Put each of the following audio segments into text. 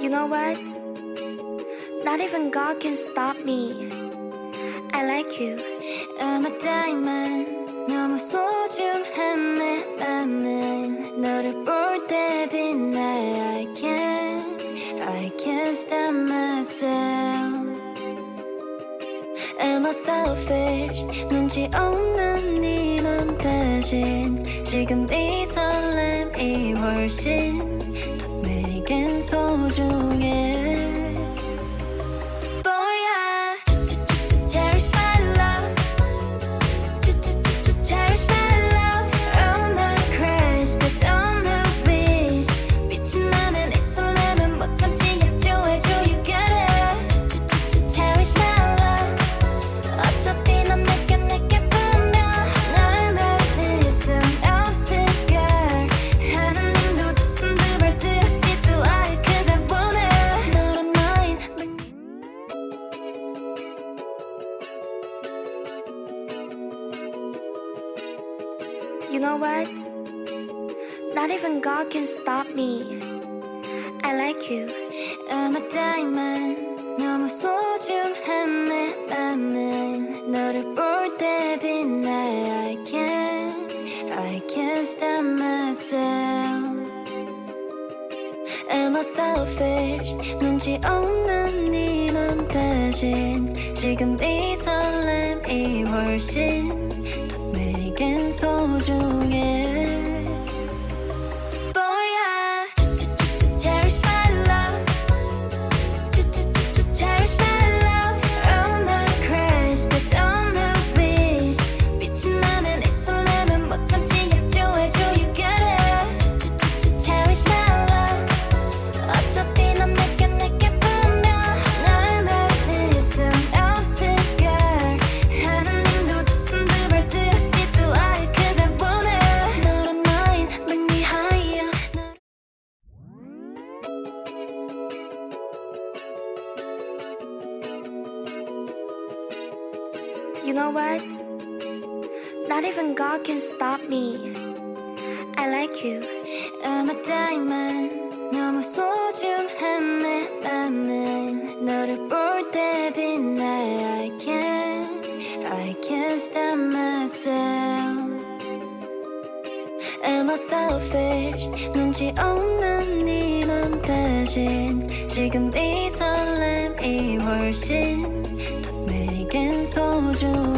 You know what? Not even God can stop me. I like you. I'm a diamond 너무 소중한 내 맘은 너를 볼 때 빛나 I can't I can't stop myself Am I selfish 눈치 없는 네맘 대신 지금 이 설렘이 훨씬 더 내겐 소중해 You know what? Not even God can stop me. I like you. I'm a diamond 너무 소중한 내 맘은 너를 볼 때 빛나 I can't I can't stop myself Am I selfish 눈치 없는 네맘 대신 지금 이 설렘이 훨씬 chose you You know what? Not even God can stop me. I like you. I'm a diamond 너무 소중한 내 맘은 너를 볼 때 빛나 I can't I can't stop myself Am I selfish 눈치 없는 네맘 대신 지금 이 설렘이 훨씬 더 내겐 you.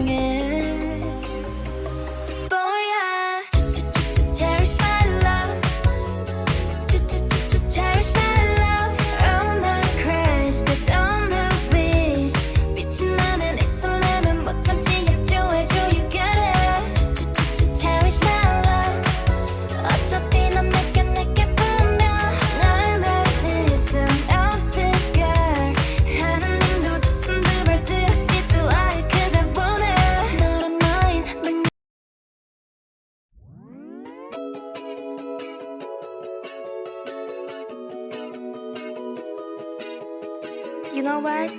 You know what?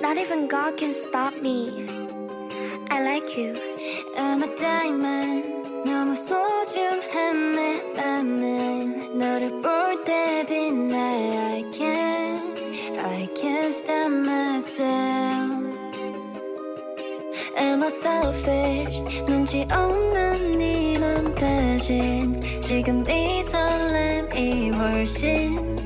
Not even God can stop me. I like you. I'm a diamond 너무 소중한 내 맘은 너를 볼 때 빛나 I can't I can't stop myself Am I selfish 눈치 없는 네맘 대신 지금 이 설렘이 훨씬 더 내겐 소중해